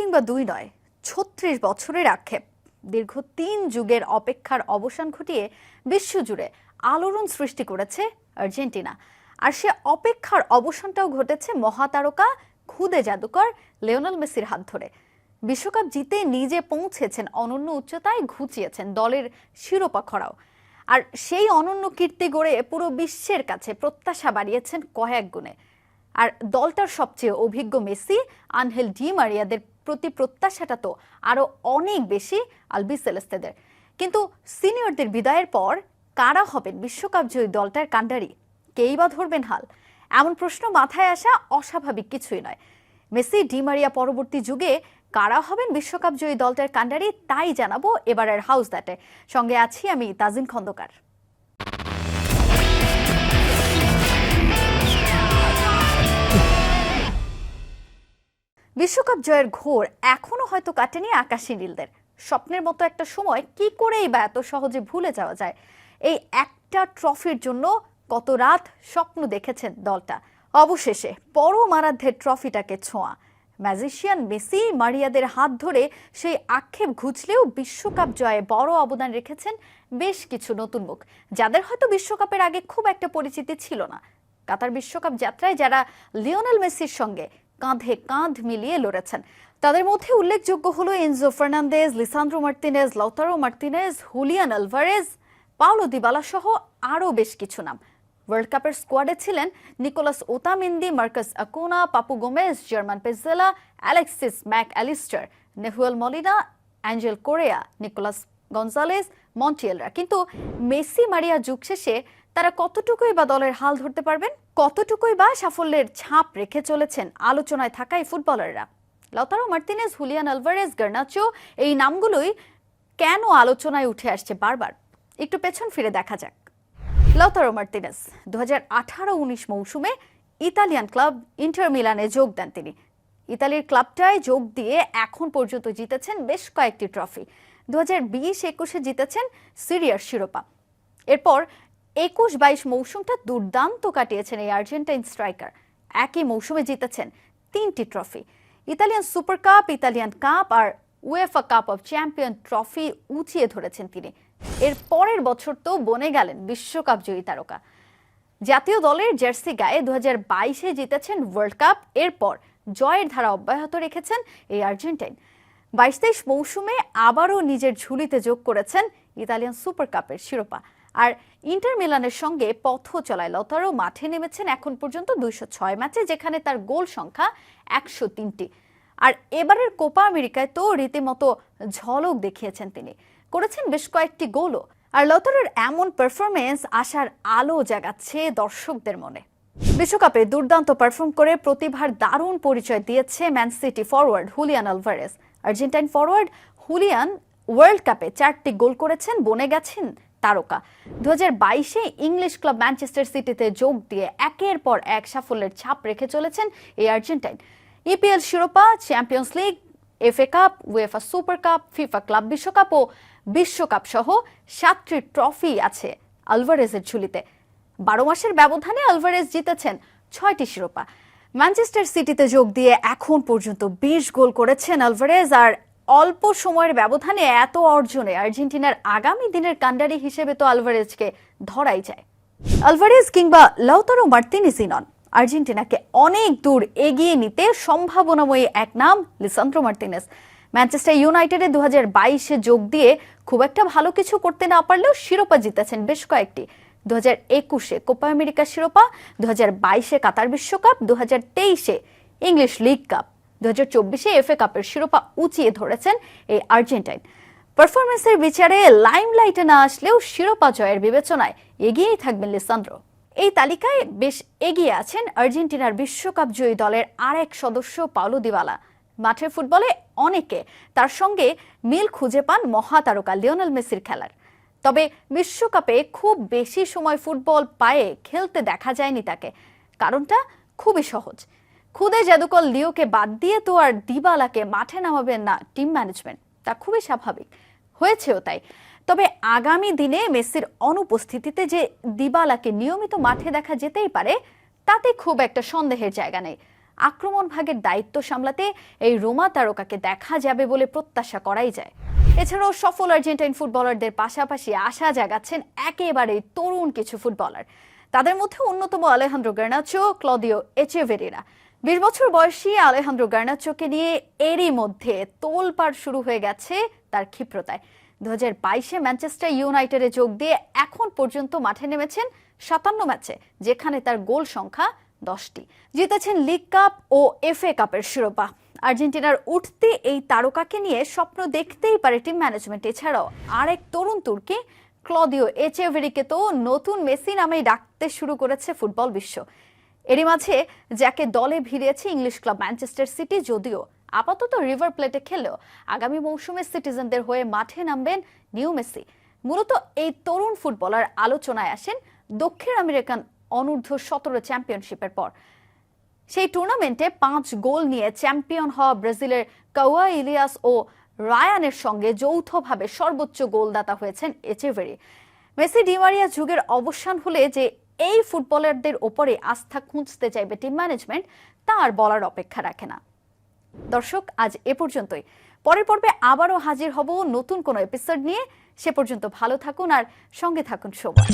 কিংবা দুই নয়, ছত্রিশ বছরের আক্ষেপ। দীর্ঘ তিন যুগের অপেক্ষার অবসান ঘটিয়ে বিশ্বজুড়ে আলোড়ন সৃষ্টি করেছে আর্জেন্টিনা। আর সে অপেক্ষার অবসানটাও ঘটেছে মহাতারকা খুদে জাদুকর লিওনেল মেসির হাত ধরে। বিশ্বকাপ জিতে নিজে পৌঁছেছেন অনন্য উচ্চতায় ঘুচিয়েছেন দলের শিরোপা খরাও। আর সেই অনন্য কীর্তি গড়ে পুরো বিশ্বের কাছে প্রত্যাশা বাড়িয়েছেন কয়েক গুণে। আর দলটার সবচেয়ে অভিজ্ঞ মেসি, আনহেল ডি মারিয়াদের প্রতি প্রত্যাশাটা তো আরও অনেক বেশি আলবি সেলেস্তেদের। কিন্তু সিনিয়রদের বিদায়ের পর কারা হবেন বিশ্বকাপ জয়ী দলটার কাণ্ডারি? কেই বা ধরবেন হাল? এমন প্রশ্ন মাথায় আসা অস্বাভাবিক কিছুই নয়। মেসি ডিমারিয়া পরবর্তী যুগে কারা হবেন বিশ্বকাপ জয়ী দলটার কাণ্ডারি তাই জানাব এবারের হাউস দ্যাটে সঙ্গে আছি আমি তাজিন খন্দকার। বিশ্বকাপ জয়ের ঘোর এখনও হয়তো কাটেনি আকাশী নীলদের। স্বপ্নের মতো একটা সময় কি করেই বা এত সহজে ভুলে যাওয়া যায়? এই একটা ট্রফির জন্য কত রাত স্বপ্ন দেখেছেন দলটা। অবশেষে পরম আরাধ্যের ট্রফিটাকে ছোঁয়া। ম্যাজিশিয়ান মেসি মারিয়াদের হাত ধরে সেই আক্ষেপ ঘুচলেও বিশ্বকাপ জয়ে বড় অবদান রেখেছেন বেশ কিছু নতুন মুখ, যাদের হয়তো বিশ্বকাপের আগে খুব একটা পরিচিতি ছিল না। কাতার বিশ্বকাপ যাত্রায় যারা লিওনেল মেসির সঙ্গে কাঁধে কাঁধ মিলিয়ে লড়েছেন। তাদের মধ্যে উল্লেখযোগ্য হলো Enzo Fernandez, Lisandro Martinez, Lautaro Martinez, Julian Alvarez, Paulo Dybala সহ আরও বেশ কিছু নাম। ওয়ার্ল্ড কাপের স্কোয়াডে ছিলেন Nicolas Otamendi, Marcos Acuna, Papu Gomez, German Pezzella Alexis Mac Allister Nahuel Molina, Angel Correa, Nicolas Gonzalez মন্টিয়েলরা কিন্তু মেসি মারিয়া যুগ শেষে তারা কতটুকুই বা দলের হাল ধরতে পারবেন? কতটুকুই বা সাফল্যের ছাপ রেখে চলেছেন আলোচনায় থাকা এই ফুটবলাররা? Lautaro Martinez Julian Alvarez Garnacho এই নামগুলোই কেন আলোচনায় উঠে আসছে বারবার? একটু পেছন ফিরে দেখা যাক। লতারো মার্তিনেজ দু হাজার আঠারো উনিশ মৌসুমে ইতালিয়ান ক্লাব ইন্টার মিলানে যোগ দেন তিনি। ইতালির ক্লাবটায় যোগ দিয়ে এখন পর্যন্ত জিতেছেন বেশ কয়েকটি ট্রফি। দু হাজার বিশ একুশে জিতেছেন সিরিয়ার শিরোপা। এরপর একুশ বাইশ মৌসুমটা দুর্দান্ত কাটিয়েছেন এই আর্জেন্টাইন স্ট্রাইকার। একই মৌসুমে জিতেছেন তিনটি trophy. Italian super cup, Italian cup R UEFA cup of champion trophy উঁচিয়ে ধরেছেন তিনি। এর পরের বছর তো বনে গেলেন বিশ্বকাপ জয়ী তারকা। জাতীয় দলের জার্সি গায়ে দু বাইশে জিতেছেন ওয়ার্ল্ড কাপ, এরপর জয়ের ধারা অব্যাহত রেখেছেন এই আর্জেন্টাইন। বাইশ তেইশ মৌসুমে আবারও নিজের ঝুলিতে যোগ করেছেন ইতালিয়ান সুপার কাপের শিরোপা। আর ইন্টার মিলানের সঙ্গে পথ চলায় লতারও মাঠে নেমেছেন এখন পর্যন্ত দুইশো ছয় ম্যাচে, যেখানে তার গোল সংখ্যা একশো তিনটি। আর এবারের কোপা আমেরিকায় তো রীতিমতো ঝলক দেখিয়েছেন তিনি। করেছেন বেশ কয়েকটি গোলও। আর লতারের এমন পারফরমেন্স আসার আলো জাগাচ্ছে দর্শকদের মনে। বিশ্বকাপে দুর্দান্ত পারফর্ম করে প্রতিভার দারুণ পরিচয় দিয়েছে Man City forward Julian Alvarez Argentine forward Julian world কাপে চারটি গোল করেছেন, বনে গেছেন তারকা। দু হাজার বাইশে ইংলিশ ক্লাব ম্যানচেস্টার সিটিতে যোগ দিয়ে একের পর এক সাফল্যের ছাপ রেখে চলেছেন এই আর্জেন্টাইন। ইপিএল শিরোপা champions league FA cup UEFA super cup FIFA club বিশ্বকাপ ও বিশ্বকাপ সহ সাতটি ট্রফি আছে আলভারেজের ঝুলিতে। বারো মাসের ব্যবধানে আলভারেজ জিতেছেন ছয়টি শিরোপা। ম্যানচেস্টার সিটিতে যোগ দিয়ে এখন পর্যন্ত বিশ গোল করেছেন আলভারেজ আর অল্প সময়ের ব্যবধানে এত অর্জনে আর্জেন্টিনার আগামী দিনের কান্ডারি হিসেবে তো আলভারেজকে ধরাই যায়। আলভারেজ কিংবা লাউতারো মার্তিনিসই নন। আর্জেন্টিনাকে অনেক দূর এগিয়ে নিতে সম্ভাবনাময়ী এক নাম লিসান্দ্রো মার্তিনেস। ম্যানচেস্টার ইউনাইটেডে দু বাইশে যোগ দিয়ে খুব একটা ভালো কিছু করতে না পারলেও শিরোপা জিতেছেন বেশ কয়েকটি। দু হাজার একুশে কোপা আমেরিকা শিরোপা দু হাজার বাইশে কাতার বিশ্বকাপ দু হাজার তেইশে ইংলিশ লিগ কাপ। দু চব্বিশে এফএ কাপের শিরোপা উঁচিয়ে ধরেছেন এই আর্জেন্টাইন। পারফরমেন্সের বিচারে লাইমলাইটে না আসলেও শিরোপা জয়ের বিবেচনায় এগিয়েই থাকবেন লিসান্দ্রো। এই তালিকায় বেশ এগিয়ে আছেন আর্জেন্টিনার বিশ্বকাপ জয়ী দলের আরেক সদস্য পাওলো দিবালা। মাঠের ফুটবলে অনেকে তার সঙ্গে মিল খুঁজে পান মহাতারকা লিওনেল মেসির খেলার। তবে বিশ্বকাপে খুব বেশি সময় ফুটবল পায়ে খেলতে দেখা যায়নি তাকে। কারণটা খুবই সহজ। খুদে জাদুকর লিওকে বাদ দিয়ে তো আর দিবালাকে মাঠে নামাবেন না টিম ম্যানেজমেন্ট। তা খুবই স্বাভাবিক। হয়েছেও তাই। তবে আগামী দিনে মেসির অনুপস্থিতিতে যে দিবালাকে নিয়মিত মাঠে দেখা যেতেই পারে, তাতে খুব একটা সন্দেহের জায়গা নেই। আক্রমণ ভাগের দায়িত্ব সামলাতে এই রোমা তারকাকে দেখা যাবে বলে প্রত্যাশা করাই যায়। এছাড়াও সফল আর্জেন্টাইন ফুটবলারদের পাশাপাশি আশা জাগাচ্ছেন একেবারে তরুণ কিছু ফুটবলার। তাদের মধ্যে অন্যতম আলেহান্দ্রো গার্নাচো ক্লদিও এচেভেরিরা। বিশ বছর বয়সী আলেহান্দ্রো গার্নাচোকে নিয়ে এরই মধ্যে তোলপাড় শুরু হয়ে গেছে তার ক্ষিপ্রতায়। দু হাজার বাইশে ম্যানচেস্টার ইউনাইটেডে যোগ দিয়ে এখন পর্যন্ত মাঠে নেমেছেন সাতান্ন ম্যাচে, যেখানে তার গোল সংখ্যা দশটি। জিতেছেন লিগ কাপ ও এফএ কাপের শিরোপা। আর্জেন্টিনার উঠতে এই তারকাকে নিয়ে স্বপ্ন দেখতেই পারে টিম ম্যানেজমেন্ট। এছাড়াও আরেক তরুণ তুর্কি, ক্লদিও এচেভেরিকে তো নতুন মেসি নামেই ডাকতে শুরু করেছে ফুটবল বিশ্ব। এরই মাঝে যাকে দলে ভিড়িয়েছে ইংলিশ ক্লাব ম্যানচেস্টার সিটি, যদিও আপাতত রিভার প্লেটে খেলেও আগামী মৌসুমে সিটিজেনদের হয়ে মাঠে নামবেন নিউ মেসি। মূলত এই তরুণ ফুটবলার আলোচনায় আসেন দক্ষিণ আমেরিকান অনূর্ধ্ব সতেরো চ্যাম্পিয়নশিপের পর। সেই টুর্নামেন্টে পাঁচ গোল নিয়ে চ্যাম্পিয়ন হওয়া ব্রাজিলের কাওয়া ইলিয়াস ও রায়ানের সঙ্গে যৌথভাবে সর্বোচ্চ গোলদাতা হয়েছেন এচেভেরি। মেসি ডিমারিয়া যুগের অবসান হলে যে এই ফুটবলারদের ওপরে আস্থা খুঁজতে চাইবে টিম ম্যানেজমেন্ট তা আর বলার অপেক্ষা রাখে না। দর্শক, আজ এ পর্যন্তই। পরের পর্বে আবারও হাজির হব নতুন কোনো এপিসোড নিয়ে। সে পর্যন্ত ভালো থাকুন আর সঙ্গে থাকুন সবাই